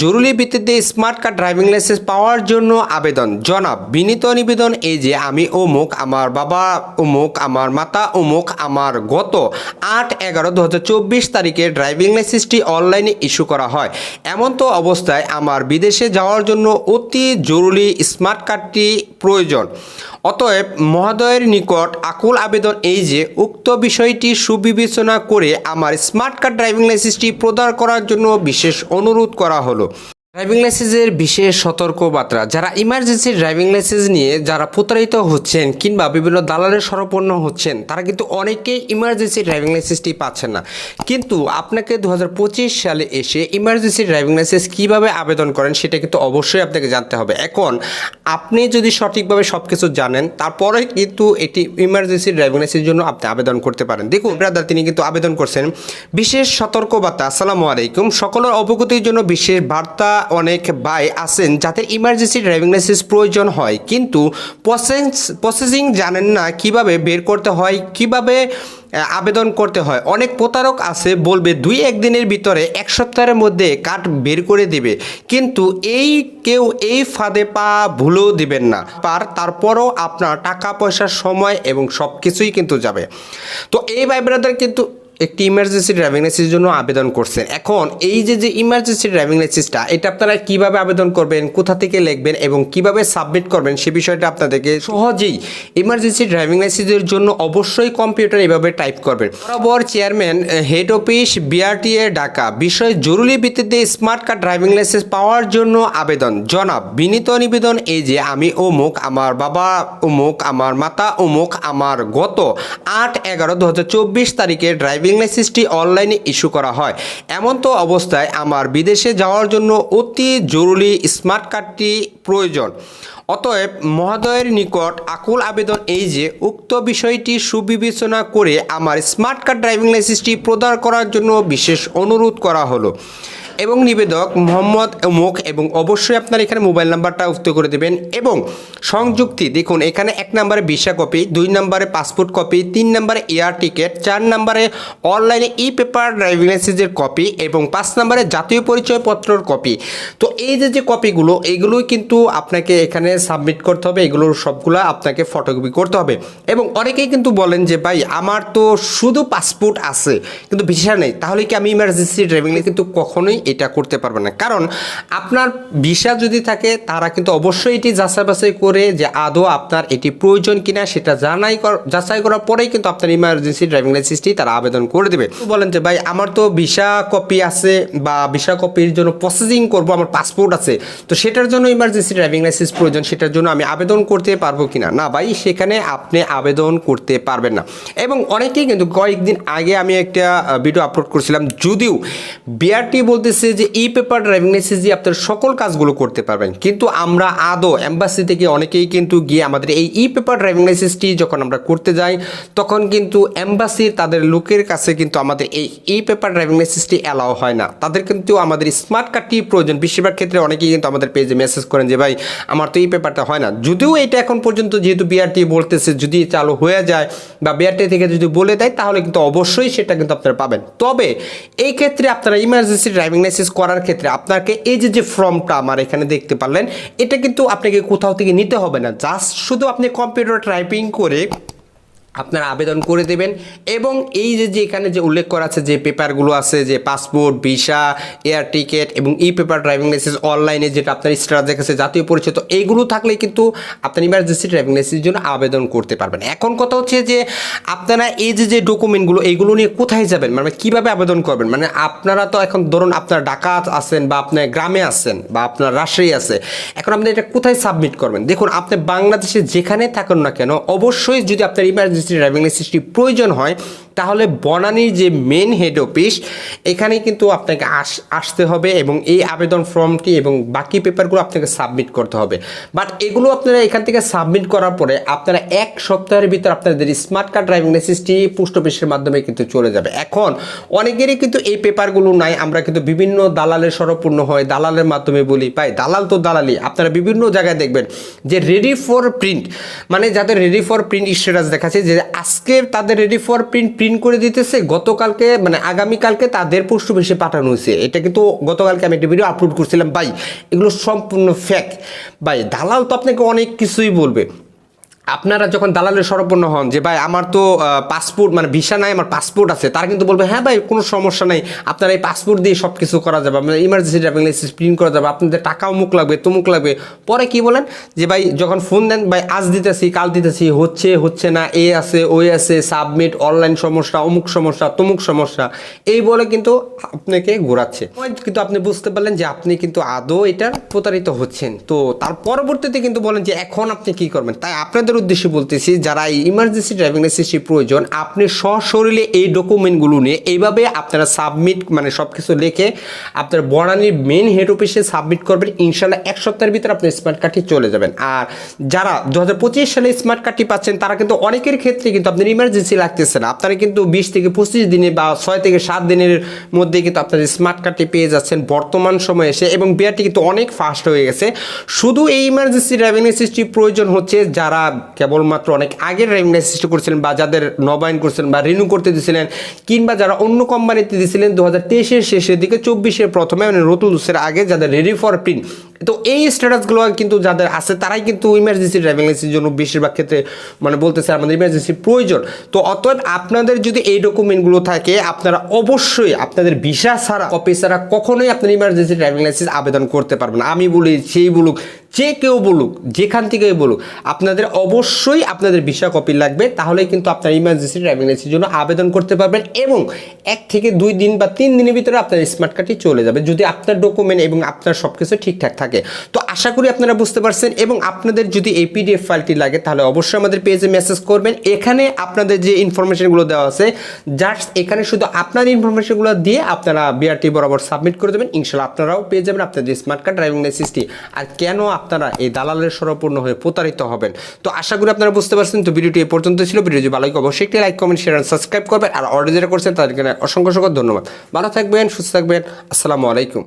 জরুরি ভিত্তিতে smart card driving licence পাওয়ার জন্য আবেদন। জনাব, বিনীত নিবেদন এই যে, আমি অমুক, আমার বাবা অমুক, আমার মাতা অমুক, আমার গত আট এগারো দু তারিখে ড্রাইভিং লাইসেন্সটি অনলাইনে ইস্যু করা হয়। এমন তো অবস্থায় আমার বিদেশে যাওয়ার জন্য অতি জরুরি স্মার্ট কার্ডটি প্রয়োজন। অতএব মহোদয়ের নিকট আকুল আবেদন এই যে, উক্ত বিষয়টি সুবিবেচনা করে আমার স্মার্ট কার্ড ড্রাইভিং লাইসেন্সটি প্রদান করার জন্য বিশেষ অনুরোধ করা হলো। ড্রাইভিং লাইসেন্সের বিশেষ সতর্কবার্তা, যারা ইমার্জেন্সি ড্রাইভিং লাইসেন্স নিয়ে যারা প্রতারিত হচ্ছেন কিংবা বিভিন্ন দালালের সরপন্ন হচ্ছেন, তারা কিন্তু অনেকেই ইমার্জেন্সি ড্রাইভিং লাইসেন্সটি পাচ্ছেন না। কিন্তু আপনাকে দু হাজার পঁচিশ সালে এসে ইমার্জেন্সি ড্রাইভিং লাইসেন্স কীভাবে আবেদন করেন সেটা কিন্তু অবশ্যই আপনাকে জানতে হবে। এখন, আপনি যদি সঠিকভাবে সব কিছু জানেন, তারপরে কিন্তু এটি ইমার্জেন্সি ড্রাইভিং লাইসেন্সের জন্য আপনি আবেদন করতে পারেন। দেখুন ব্রাদার তিনি কিন্তু আবেদন করছেন। বিশেষ সতর্কবার্তা, আসসালামু আলাইকুম। সকলের অবগতির জন্য বিশেষ বার্তা অনেক ভাই আছেন যাদের ইমার্জেন্সি ড্রাইভিং লাইসেন্স প্রয়োজন হয়। কিন্তু প্রসেস প্রসেসিং জানেন না কীভাবে বের করতে হয়, কীভাবে আবেদন করতে হয়। অনেক প্রতারক আছে, বলবে দুই একদিনের ভিতরে এক সপ্তাহের মধ্যে কার্ড বের করে দেবে। কিন্তু এই কেউ এই ফাঁদে পা ভুলেও দিবেন না। পার তারপরও আপনার টাকা পয়সার সময় এবং সব কিছুই কিন্তু যাবে। তো এই ভাই ব্রাদার কিন্তু একটি ইমার্জেন্সি ড্রাইভিং লাইসেন্সের জন্য আবেদন করছেন। এখন এই যে যে ইমার্জেন্সি ড্রাইভিং লাইসেন্সটা এটা আপনারা কীভাবে আবেদন করবেন, কোথা থেকে লিখবেন এবং কীভাবে সাবমিট করবেন সে বিষয়টা আপনাদেরকে সহজেই ইমার্জেন্সি ড্রাইভিং লাইসেন্সের জন্য অবশ্যই কম্পিউটার এভাবে টাইপ করবেন। বরাবর chairman head office BRTA Dhaka বিষয় জরুরি ভিত্তিতে স্মার্ট কার্ড ড্রাইভিং লাইসেন্স পাওয়ার জন্য আবেদন। জনাব, বিনীত নিবেদন এই যে, আমি অমুক, আমার বাবা অমুক, আমার মাতা অমুক, আমার গত আট এগারো দু তারিখে ড্রাইভিং লাইসেন্সটি অনলাইনে ইস্যু করা হয়। এমন তো অবস্থায় আমার বিদেশে যাওয়ার জন্য অতি জরুরি স্মার্ট কার্ডটি প্রয়োজন। অতএব মহোদয়ের নিকট আকুল আবেদন এই যে, উক্ত বিষয়টি সুবিবেচনা করে আমার স্মার্ট কার্ড ড্রাইভিং লাইসেন্সটি প্রদান করার জন্য বিশেষ অনুরোধ করা হলো। এবং নিবেদক মোহাম্মদ মুখ এবং অবশ্যই আপনার এখানে মোবাইল নাম্বারটা উক্ত করে দেবেন এবং সংযুক্তি, দেখুন, এখানে এক নম্বরে ভিসা কপি, দুই নম্বরে পাসপোর্ট কপি, তিন নম্বরে এয়ার টিকিট, চার নম্বরে অনলাইনে ই পেপার ড্রাইভিং লাইসেন্সের কপি এবং পাঁচ নম্বরে জাতীয় পরিচয়পত্রর কপি। তো এই যে যে কপিগুলো এইগুলোই কিন্তু আপনাকে এখানে সাবমিট করতে হবে এগুলোর সবগুলো আপনাকে ফটোকপি করতে হবে। এবং অনেকেই কিন্তু বলেন যে, ভাই, আমার তো শুধু পাসপোর্ট আছে, কিন্তু ভিসা নেই, তাহলে কি আমি ইমার্জেন্সি ড্রাইভিং লাইসেন্স কিন্তু কখনোই এটা করতে পারবেন না। কারণ আপনার ভিসা যদি থাকে, তারা কিন্তু অবশ্যই এটি যাচাই বাছাই করে যে আদৌ আপনার এটি প্রয়োজন কিনা সেটা জানাই যাচাই করার পরেই কিন্তু আপনার ইমার্জেন্সি ড্রাইভিং লাইসেন্সটি তারা আবেদন করে দেবে। বলেন যে, ভাই, আমার তো ভিসা কপি আছে বা ভিসা কপির জন্য প্রসেসিং করব, আমার পাসপোর্ট আছে। তো সেটার জন্য ইমার্জেন্সি ড্রাইভিং লাইসেন্স প্রয়োজন, সেটার জন্য আমি আবেদন করতে পারব কিনা? না, ভাই, সেখানে আপনি আবেদন করতে পারবেন না। এবং অনেকেই কিন্তু কয়েকদিন আগে আমি একটা ভিডিও আপলোড করেছিলাম, যদিও বিআরটি বলতেছে যে ই পেপার ড্রাইভিং লাইসেন্স দিয়ে আপনার সকল কাজগুলো করতে পারবেন। কিন্তু আমরা আদৌ এম্বাসি থেকে অনেকেই কিন্তু গিয়ে আমাদের এই ই পেপার ড্রাইভিং লাইসেন্সটি যখন আমরা করতে যাই, তখন কিন্তু এম্বাসির তাদের লোকের কাছে কিন্তু আমাদের এই ই পেপার ড্রাইভিং লাইসেন্সটি অ্যালাও হয় না। তাদের কিন্তু আমাদের স্মার্ট কার্ডটি প্রয়োজন। বেশিরভাগ ক্ষেত্রে অনেকেই কিন্তু আমাদের পেজে মেসেজ করেন যে, ভাই, আমার তো এই পেপারটা হয় না। যদিও এটা এখন পর্যন্ত যেহেতু বিআরটি বলতেছে, যদি চালু হয়ে যায় বা বিআরটি থেকে যদি বলে দেয়, তাহলে কিন্তু অবশ্যই সেটা কিন্তু আপনারা পাবেন। তবে এই ক্ষেত্রে আপনারা ইমার্জেন্সি ড্রাইভিং লাইসেন্স করার ক্ষেত্রে আপনাকে এই যে যে ফর্মটা আমার এখানে দেখতে পারলেন, এটা কিন্তু আপনাকে কোথাও থেকে নিতে হবে না। জাস্ট শুধু আপনি কম্পিউটার টাইপিং করে আপনারা আবেদন করে দেবেন। এবং এই যে যে এখানে যে উল্লেখ করা আছে যে পেপারগুলো আছে, যে পাসপোর্ট, ভিসা, এয়ার টিকিট এবং ই পেপার, ড্রাইভিং লাইসেন্স অনলাইনে যেটা আপনার স্টার দেখাচ্ছে, জাতীয় পরিচয় তো এইগুলো থাকলে কিন্তু আপনার ইমার্জেন্সি ড্রাইভিং লাইসেন্সের জন্য আবেদন করতে পারবেন। এখন কথা হচ্ছে যে, আপনারা এই যে যে ডকুমেন্টগুলো এইগুলো নিয়ে কোথায় যাবেন? মানে কীভাবে আবেদন করবেন? মানে আপনারা তো এখন ধরুন আপনার ঢাকা আছেন বা আপনার গ্রামে আছেন বা আপনার রাজশাহী আছে, এখন আপনি এটা কোথায় সাবমিট করবেন? দেখুন, আপনি বাংলাদেশে যেখানে থাকুন না কেন, অবশ্যই যদি আপনার ইমার্জেন্সি ড্রাইভিং লাইসেন্সটি প্রয়োজন হয় তাহলে বনানীর যে মেন হেড অফিস এখানে কিন্তু আপনাকে আস, আসতে হবে এবং এই আবেদন ফর্মটি এবং বাকি পেপারগুলো আপনাকে সাবমিট করতে হবে। বাট এগুলো আপনারা এখান থেকে সাবমিট করার পরে আপনারা এক সপ্তাহের ভিতর আপনাদের স্মার্ট কার্ড ড্রাইভিং লাইসেন্সটি পোস্ট অফিসের মাধ্যমে কিন্তু চলে যাবে। এখন অনেকেরই কিন্তু এই পেপারগুলো নাই, আমরা কিন্তু বিভিন্ন দালালের সরপূর্ণ হয়, দালালের মাধ্যমে বলি পাই দালাল তো দালালি আপনারা বিভিন্ন জায়গায় দেখবেন যে রেডি ফর প্রিন্ট মানে যাদের রেডি ফর প্রিন্ট স্ট্যাটাস দেখাচ্ছে, যে আজকে তাদের রেডি ফর প্রিন্ট প্রিন্ট করে দিতেছে, গতকালকে মানে আগামীকালকে তাদের পোস্ট অফিসে পাঠানো হয়েছে। এটা কিন্তু গতকালকে আমি একটা ভিডিও আপলোড করছিলাম। ভাই, এগুলো সম্পূর্ণ ফ্যাক ভাই, দালাল তো আপনাকে অনেক কিছুই বলবে। আপনারা যখন দালালের সরপন্ন হন, যে ভাই আমার তো পাসপোর্ট মানে ভিসা নাই, আমার পাসপোর্ট আছে, তারা কিন্তু বলবে হ্যাঁ ভাই, কোনো সমস্যা নাই, আপনার এই পাসপোর্ট দিয়ে সব কিছু করা যাবে, আপনার ইমার্জেন্সি ড্রাইভিং লাইসেন্স প্রিন্ট করা যাবে, আপনাদের টাকাও মুখ লাগবে, তুমুক লাগবে। পরে কি বলেন? যে ভাই, যখন ফোন দেন, ভাই, আজ দিতেছি, কাল দিতেছি, হচ্ছে হচ্ছে না, এ আছে ওই আছে সাবমিট অনলাইন সমস্যা, অমুক সমস্যা, তমুক সমস্যা। এই বলে কিন্তু আপনাকে ঘোরাচ্ছে। কিন্তু আপনি বুঝতে পারলেন যে আপনি কিন্তু আদৌ এটার প্রতারিত হচ্ছেন। তো তার পরবর্তীতে কিন্তু বলেন যে এখন আপনি কি করবেন? তাই আপনাদের উদ্দেশ্যে বলতেছি, যারা এই ইমার্জেন্সি ড্রাইভিং লাইসেন্সটি প্রয়োজন, আপনি সশরীরে এই ডকুমেন্টগুলো নিয়ে এইভাবে আপনারা সাবমিট মানে সব কিছু লিখে আপনার বনানীর মেন হেড অফিসে সাবমিট করবেন, ইনশাল্লাহ এক সপ্তাহের ভিতরে আপনার স্মার্ট কার্ডটি চলে যাবেন। আর যারা দু হাজার পঁচিশ সালে স্মার্ট কার্ডটি পাচ্ছেন, তারা কিন্তু অনেকের ক্ষেত্রে কিন্তু আপনার ইমার্জেন্সি লাগতেছে না। আপনারা কিন্তু বিশ থেকে পঁচিশ দিনে বা ছয় থেকে সাত দিনের মধ্যে কিন্তু আপনার স্মার্ট কার্ডটি পেয়ে যাচ্ছেন বর্তমান সময়ে এসে, এবং বিআরটি কিন্তু অনেক ফাস্ট হয়ে গেছে। শুধু এই ইমার্জেন্সি ড্রাইভিং লাইসেন্সটি প্রয়োজন হচ্ছে যারা কেবলমাত্র অনেক আগের ড্রাইভিং সৃষ্টি করছিলেন বা যাদের নবায়ন করছেন বা রিনিউ করতে দিয়েছিলেন, কিংবা যারা অন্য কোম্পানিতে দিয়েছিলেন দু হাজার তেইশের শেষের দিকে, চব্বিশের প্রথমে মানে রতুলসের আগে যাদের রেডি ফর প্রিন্ট তো এই স্ট্যাটাসগুলো কিন্তু যাদের আছে, তারাই কিন্তু ইমার্জেন্সি ড্রাইভিং লাইসেন্সের জন্য বেশিরভাগ ক্ষেত্রে মানে বলতেছে আমাদের ইমার্জেন্সি প্রয়োজন তো অতএব আপনাদের যদি এই ডকুমেন্টগুলো থাকে, আপনারা অবশ্যই আপনাদের ভিসা ছাড়া কপি ছাড়া কখনোই আপনার ইমার্জেন্সি ড্রাইভিং লাইসেন্স আবেদন করতে পারবেন। আমি বলি সেই বলুক, যে কেউ বলুক, যেখান থেকে বলুক, আপনাদের অবশ্যই আপনাদের ভিসা কপি লাগবে তাহলে কিন্তু আপনার ইমার্জেন্সি ড্রাইভিং লাইসেন্সের জন্য আবেদন করতে পারবেন এবং এক থেকে দুই দিন বা তিন দিনের ভিতরে আপনার স্মার্ট কার্ডটি চলে যাবে যদি আপনার ডকুমেন্ট এবং আপনার সব কিছু ঠিকঠাক থাকে তো আশা করি আপনারা বুঝতে পারছেন এবং আপনাদের যদি এই পিডিএফ ফাইলটি লাগে, তাহলে অবশ্যই আমাদের পেজে মেসেজ করবেন। এখানে আপনাদের যে ইনফরমেশনগুলো দেওয়া আছে জাস্ট এখানে শুধু আপনার ইনফরমেশনগুলো দিয়ে আপনারা বিআরটি বরাবর সাবমিট করে দেবেন। ইনশাল্লাহ আপনারাও পেয়ে যাবেন আপনাদের স্মার্ট কার্ড ড্রাইভিং লাইসেন্সটি আর কেন আপনারা এই দালালের সরপূর্ণ হয়ে প্রতারিত হবেন? তো আশা করি আপনারা বুঝতে পারছেন। তো ভিডিওটি এ পর্যন্ত ছিল। ভিডিও যদি ভালো লাগে অবশ্যই একটি লাইক কমেন্ট শেয়ার সাবস্ক্রাইব করবেন। আর অর্ডার যেটা করছেন, তাদেরকে অসংখ্য অসংখ্য ধন্যবাদ। ভালো থাকবেন, সুস্থ থাকবেন। আসসালামু আলাইকুম।